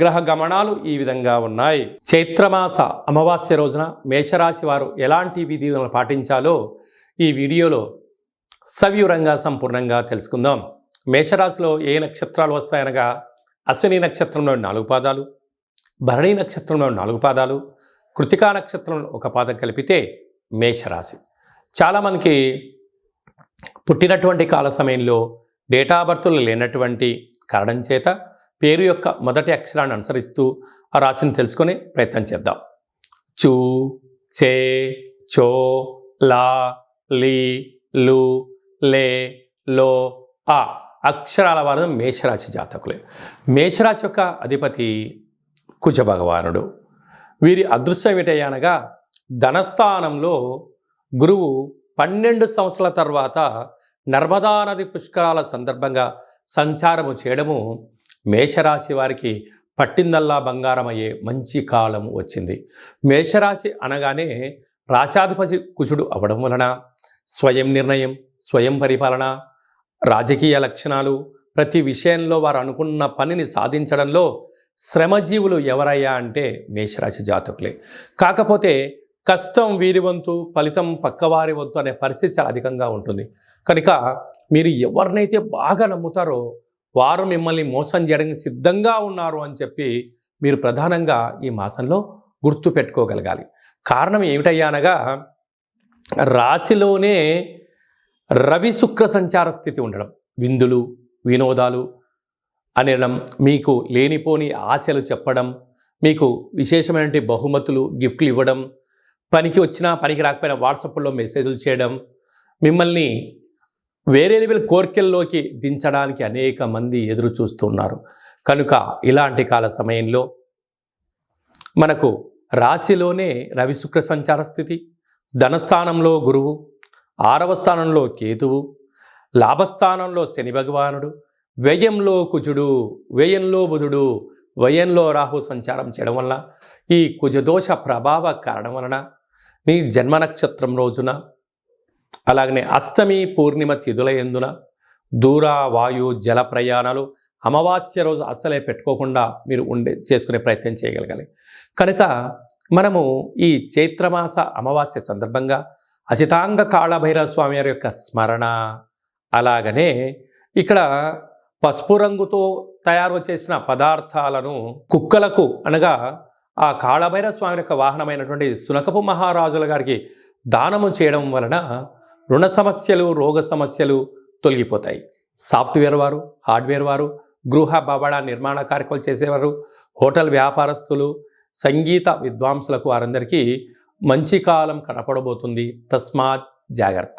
గ్రహ గమనాలు ఈ విధంగా ఉన్నాయి. చైత్రమాస అమావాస్య రోజున మేషరాశి వారు ఎలాంటి విధులను పాటించాలో ఈ వీడియోలో సవివరంగా సంపూర్ణంగా తెలుసుకుందాం. మేషరాశిలో ఏ నక్షత్రాలు వస్తాయనగా అశ్విని నక్షత్రంలో నాలుగు పాదాలు భరణి నక్షత్రంలో నాలుగు పాదాలు కృతికా నక్షత్రంలో ఒక పాదం కలిపితే మేషరాశి. చాలామందికి పుట్టినటువంటి కాల సమయంలో డేటా బర్తులు లేనటువంటి కారణం చేత పేరు యొక్క మొదటి అక్షరాన్ని అనుసరిస్తూ ఆ రాశిని తెలుసుకునే ప్రయత్నం చేద్దాం. చూ చే చో లా లీ లు లే లో ఆ అక్షరాల వారు మేషరాశి జాతకులే. మేషరాశి యొక్క అధిపతి కుజ భగవానుడు వీరి అదృశ్యం ఏటయ్యానగా ధనస్థానంలో గురువు పన్నెండు సంవత్సరాల తర్వాత నర్మదా నది పుష్కరాల సందర్భంగా సంచారము చేయడము మేషరాశి వారికి పట్టిందల్లా బంగారమయ్యే మంచి కాలం వచ్చింది. మేషరాశి అనగానే రాశాధిపతి కుజుడు అవడం వలన స్వయం నిర్ణయం స్వయం పరిపాలన రాజకీయ లక్షణాలు ప్రతి విషయంలో వారు అనుకున్న పనిని సాధించడంలో శ్రమజీవులు ఎవరయ్యా అంటే మేషరాశి జాతకులే. కాకపోతే కష్టం వీరి వంతు ఫలితం పక్కవారి వంతు అనే పరిస్థితి చాలా అధికంగా ఉంటుంది. కనుక మీరు ఎవరినైతే బాగా నమ్ముతారో వారు మిమ్మల్ని మోసం చేయడానికి సిద్ధంగా ఉన్నారు అని చెప్పి మీరు ప్రధానంగా ఈ మాసంలో గుర్తు పెట్టుకోగలగాలి. కారణం ఏమిటయ్యానగా రాశిలోనే రవి శుక్ర సంచార స్థితి ఉండడం. విందులు వినోదాలు అనడం మీకు లేనిపోని ఆశలు చెప్పడం మీకు విశేషమైన బహుమతులు గిఫ్ట్లు ఇవ్వడం పనికి వచ్చినా పనికి రాకపోయినా వాట్సాప్లో మెసేజ్లు చేయడం మిమ్మల్ని వేరే లెవెల్ కోర్కెల్లోకి దించడానికి అనేక మంది ఎదురు చూస్తున్నారు. కనుక ఇలాంటి కాల సమయంలో మనకు రాశిలోనే రవి శుక్ర సంచార స్థితి ధనస్థానంలో గురువు ఆరవ స్థానంలో కేతువు లాభస్థానంలో శని భగవానుడు వ్యయంలో కుజుడు వ్యయంలో బుధుడు వ్యయంలో రాహు సంచారం చేయడం వల్ల ఈ కుజదోష ప్రభావ కారణం వలన మీ జన్మ నక్షత్రం రోజున అలాగనే అష్టమి పూర్ణిమ తిథుల ఎందున దూర వాయు జల ప్రయాణాలు అమావాస్య రోజు అస్సలే పెట్టుకోకుండా మీరు ఉండే చేసుకునే ప్రయత్నం చేయగలగాలి. కనుక మనము ఈ చైత్రమాస అమావాస్య సందర్భంగా అచితాంగ కాళభైరవ స్వామి వారి యొక్క స్మరణ అలాగనే ఇక్కడ పసుపు రంగుతో తయారు చేసిన పదార్థాలను కుక్కలకు అనగా ఆ కాళభైరవ స్వామి యొక్క వాహనమైనటువంటి సునకపు మహారాజుల గారికి దానము చేయడం వలన రుణ సమస్యలు రోగ సమస్యలు తొలగిపోతాయి. సాఫ్ట్వేర్ వారు హార్డ్వేర్ వారు గృహ భవన నిర్మాణ కార్యక్రమాలు చేసేవారు హోటల్ వ్యాపారస్తులు సంగీత విద్వాంసులకు వారందరికీ మంచి కాలం కనపడబోతుంది. తస్మాత్ జాగ్రత్త.